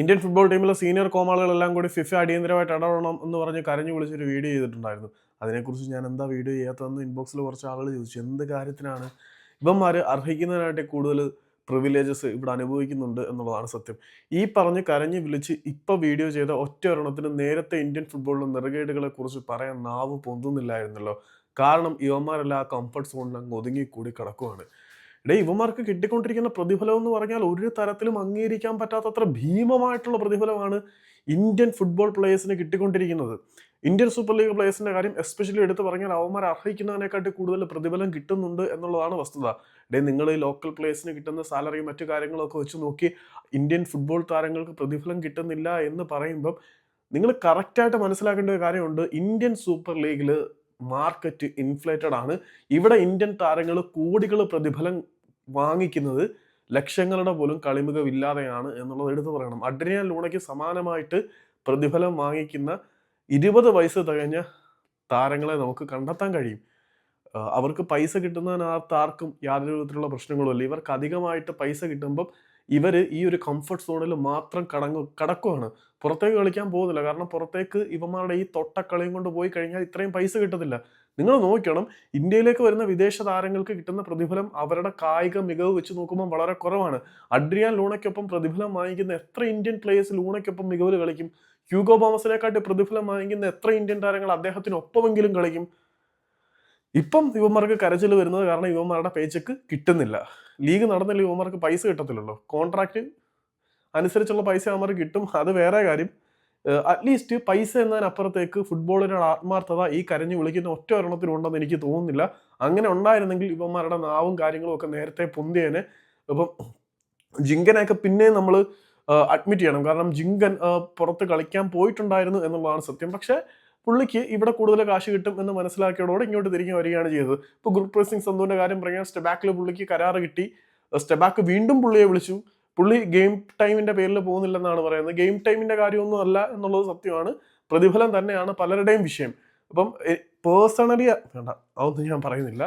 Indian football ടീമിലെ senior കോമാളുകളെല്ലാം കൂടി ഫിഫ അടിയന്തരമായിട്ട് ഇടപെടണം എന്ന് പറഞ്ഞ് കരഞ്ഞു വിളിച്ചൊരു വീഡിയോ ചെയ്തിട്ടുണ്ടായിരുന്നു. അതിനെക്കുറിച്ച് ഞാൻ എന്താ വീഡിയോ ചെയ്യാത്തതെന്ന് ഇൻബോക്സിൽ കുറച്ച് ആളുകൾ ചോദിച്ചു. എന്ത് കാര്യത്തിനാണ്? ഇവന്മാർ അർഹിക്കുന്നതിനായിട്ട് കൂടുതൽ പ്രിവിലേജസ് ഇവിടെ അനുഭവിക്കുന്നുണ്ട് എന്നുള്ളതാണ് സത്യം. ഈ പറഞ്ഞ് കരഞ്ഞ് വിളിച്ച് ഇപ്പോൾ വീഡിയോ ചെയ്ത ഒറ്റ ഒരെണ്ണത്തിന് നേരത്തെ ഇന്ത്യൻ ഫുട്ബോളിലെ നെറുകേടുകളെ കുറിച്ച് പറയാൻ നാവ് പൊന്തുന്നില്ലായിരുന്നല്ലോ. കാരണം ഇവന്മാരെല്ലാം ആ കംഫർട്ട് സോണിൽ അങ്ങ് ഒതുങ്ങിക്കൂടി കിടക്കുവാണ്. ഇടേ ഇവന്മാർക്ക് കിട്ടിക്കൊണ്ടിരിക്കുന്ന പ്രതിഫലം എന്ന് പറഞ്ഞാൽ ഒരു തരത്തിലും അംഗീകരിക്കാൻ പറ്റാത്തത്ര ഭീമമായിട്ടുള്ള പ്രതിഫലമാണ് ഇന്ത്യൻ ഫുട്ബോൾ പ്ലേയേഴ്സിന് കിട്ടിക്കൊണ്ടിരിക്കുന്നത്. ഇന്ത്യൻ സൂപ്പർ ലീഗ് പ്ലേയേഴ്സിന്റെ കാര്യം എസ്പെഷ്യലി എടുത്ത് പറഞ്ഞാൽ അവന്മാർ അർഹിക്കുന്നതിനെക്കാട്ടി കൂടുതൽ പ്രതിഫലം കിട്ടുന്നുണ്ട് എന്നുള്ളതാണ് വസ്തുത. ഡേ നിങ്ങൾ ഈ ലോക്കൽ പ്ലേയേഴ്സിന് കിട്ടുന്ന സാലറി മറ്റു കാര്യങ്ങളൊക്കെ വെച്ച് നോക്കി ഇന്ത്യൻ ഫുട്ബോൾ താരങ്ങൾക്ക് പ്രതിഫലം കിട്ടുന്നില്ല എന്ന് പറയുമ്പം നിങ്ങൾ കറക്റ്റായിട്ട് മനസ്സിലാക്കേണ്ട ഒരു കാര്യമുണ്ട്. ഇന്ത്യൻ സൂപ്പർ ലീഗിൽ മാർക്കറ്റ് ഇൻഫ്ലേറ്റഡ് ആണ്. ഇവിടെ ഇന്ത്യൻ താരങ്ങൾ കോടികൾ പ്രതിഫലം വാങ്ങിക്കുന്നത് ലക്ഷങ്ങളുടെ പോലും കളിമികവില്ലാതെയാണ് എന്നുള്ളത് എടുത്തു പറയണം. അഡ്രിയാൻ ലൂണയ്ക്ക് സമാനമായിട്ട് പ്രതിഫലം വാങ്ങിക്കുന്ന ഇരുപത് വയസ്സ് തികഞ്ഞ താരങ്ങളെ നമുക്ക് കണ്ടെത്താൻ കഴിയും. അവർക്ക് പൈസ കിട്ടുന്നതിനകത്ത് ആർക്കും യാതൊരു വിധത്തിലുള്ള പ്രശ്നങ്ങളും ഇല്ല ഇവർക്ക് അധികമായിട്ട് പൈസ കിട്ടുമ്പം ഇവർ ഈ ഒരു കംഫർട്ട് സോണിൽ മാത്രം കടങ്ങു കടക്കുവാണ്. പുറത്തേക്ക് കളിക്കാൻ പോകുന്നില്ല. കാരണം പുറത്തേക്ക് ഇവന്മാരുടെ ഈ തൊട്ടക്കളിയും കൊണ്ട് പോയി കഴിഞ്ഞാൽ ഇത്രയും പൈസ കിട്ടത്തില്ല. നിങ്ങൾ നോക്കണം ഇന്ത്യയിലേക്ക് വരുന്ന വിദേശ താരങ്ങൾക്ക് കിട്ടുന്ന പ്രതിഫലം അവരുടെ കായിക മികവ് വെച്ച് നോക്കുമ്പോൾ വളരെ കുറവാണ്. അഡ്രിയാൻ ലൂണയ്ക്കൊപ്പം പ്രതിഫലം വാങ്ങിക്കുന്ന എത്ര ഇന്ത്യൻ പ്ലേയേഴ്സ് ലൂണയ്ക്കൊപ്പം മികവിൽ കളിക്കും? ഹ്യൂഗോ ബോമസിനെക്കാട്ടി പ്രതിഫലം വാങ്ങിക്കുന്ന എത്ര ഇന്ത്യൻ താരങ്ങൾ അദ്ദേഹത്തിനൊപ്പമെങ്കിലും കളിക്കും? ഇപ്പം യുവന്മാർക്ക് കരച്ചിൽ വരുന്നത് കാരണം യുവന്മാരുടെ പേച്ചക്ക് കിട്ടുന്നില്ല. ലീഗ് നടന്നില്ല യുവന്മാർക്ക് പൈസ കിട്ടത്തില്ലല്ലോ. കോൺട്രാക്ട് അനുസരിച്ചുള്ള പൈസ അവന്മാർക്ക് കിട്ടും. അത് വേറെ കാര്യം. അറ്റ്ലീസ്റ്റ് പൈസ എന്നതിനപ്പുറത്തേക്ക് ഫുട്ബോളിനോട് ആത്മാർത്ഥത ഈ കരഞ്ഞു വിളിക്കുന്ന ഒറ്റ ഒരെണ്ണത്തിനുണ്ടെന്ന് എനിക്ക് തോന്നുന്നില്ല. അങ്ങനെ ഉണ്ടായിരുന്നെങ്കിൽ ഇവന്മാരുടെ നാവും കാര്യങ്ങളും ഒക്കെ നേരത്തെ പൊന്തിയേനെ. ഇപ്പം ജിങ്കനെയൊക്കെ പിന്നെയും നമ്മൾ അഡ്മിറ്റ് ചെയ്യണം. കാരണം ജിങ്കൻ പുറത്ത് കളിക്കാൻ പോയിട്ടുണ്ടായിരുന്നു എന്നുള്ളതാണ് സത്യം. പക്ഷേ പുള്ളിക്ക് ഇവിടെ കൂടുതൽ കാശ് കിട്ടും എന്ന് മനസ്സിലാക്കിയതോടെ ഇങ്ങോട്ട് തിരികെ വരികയാണ് ചെയ്തത്. ഇപ്പോൾ ഗ്രൂപ്പ് സിംഗ് സന്ധുവിന്റെ കാര്യം പറയാൻ സ്റ്റെബാക്കിൽ പുള്ളിക്ക് കരാറ് കിട്ടി. സ്റ്റെബാക്ക് വീണ്ടും പുള്ളിയെ വിളിച്ചു. പുള്ളി ഗെയിം ടൈമിന്റെ പേരിൽ പോകുന്നില്ലെന്നാണ് പറയുന്നത്. ഗെയിം ടൈമിന്റെ കാര്യമൊന്നും അല്ല എന്നുള്ളത് സത്യമാണ്. പ്രതിഫലം തന്നെയാണ് പലരുടെയും വിഷയം. അപ്പം പേഴ്സണലി വേണ്ട അതൊന്നും ഞാൻ പറയുന്നില്ല.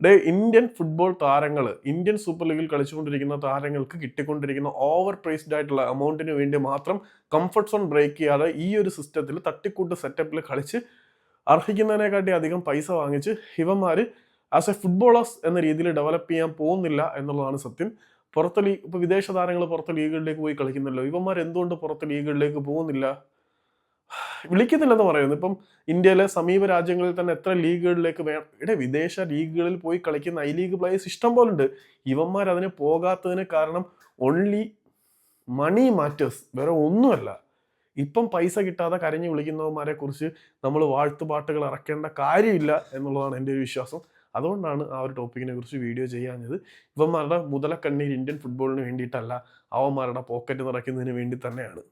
ഡേ ഇന്ത്യൻ ഫുട്ബോൾ താരങ്ങൾ ഇന്ത്യൻ സൂപ്പർ ലീഗിൽ കളിച്ചുകൊണ്ടിരിക്കുന്ന താരങ്ങൾക്ക് കിട്ടിക്കൊണ്ടിരിക്കുന്ന ഓവർ പ്രൈസ്ഡ് ആയിട്ടുള്ള എമൗണ്ടിന് വേണ്ടി മാത്രം കംഫർട്ട് സോൺ ബ്രേക്ക് ചെയ്യാതെ ഈ ഒരു സിസ്റ്റത്തിൽ തട്ടിക്കൂട്ട് സെറ്റപ്പിൽ കളിച്ച് അർഹിക്കുന്നതിനെക്കാട്ടി അധികം പൈസ വാങ്ങിച്ച് ഇവന്മാർ ആസ് എ ഫുട്ബോളേഴ്സ് എന്ന രീതിയിൽ ഡെവലപ്പ് ചെയ്യാൻ പോകുന്നില്ല എന്നുള്ളതാണ് സത്യം. പുറത്തെ ലീഗ് ഇപ്പോൾ വിദേശ താരങ്ങൾ പുറത്തെ ലീഗുകളിലേക്ക് പോയി കളിക്കുന്നല്ലോ ഇവന്മാർ എന്തുകൊണ്ട് പുറത്തെ ലീഗുകളിലേക്ക് പോകുന്നില്ല? വിളിക്കുന്നില്ലെന്ന് പറയുന്നു. ഇപ്പം ഇന്ത്യയിലെ സമീപ രാജ്യങ്ങളിൽ തന്നെ എത്ര ലീഗുകളിലേക്ക് വേണം വിദേശ ലീഗുകളിൽ പോയി കളിക്കുന്ന ഐ ലീഗ് പ്ലേയേഴ്സ് ഇഷ്ടം പോലെ ഉണ്ട് ഇവന്മാർ അതിന് പോകാത്തതിന് കാരണം ഓൺലി മണി മാറ്റേഴ്സ് വേറെ ഒന്നുമല്ല. ഇപ്പം പൈസ കിട്ടാതെ കരഞ്ഞു വിളിക്കുന്നവന്മാരെ കുറിച്ച് നമ്മൾ വാഴ്ത്തുപാട്ടുകൾ ഇറക്കേണ്ട കാര്യമില്ല എന്നുള്ളതാണ് എന്റെ ഒരു വിശ്വാസം. അതുകൊണ്ടാണ് ആ ഒരു ടോപ്പിക്കിനെ കുറിച്ച് വീഡിയോ ചെയ്യാഞ്ഞത്. ഇവന്മാരുടെ മുതലക്കണ്ണീർ ഇന്ത്യൻ ഫുട്ബോളിന് വേണ്ടിയിട്ടല്ല അവന്മാരുടെ പോക്കറ്റ് നിറയ്ക്കുന്നതിന് വേണ്ടി തന്നെയാണ്.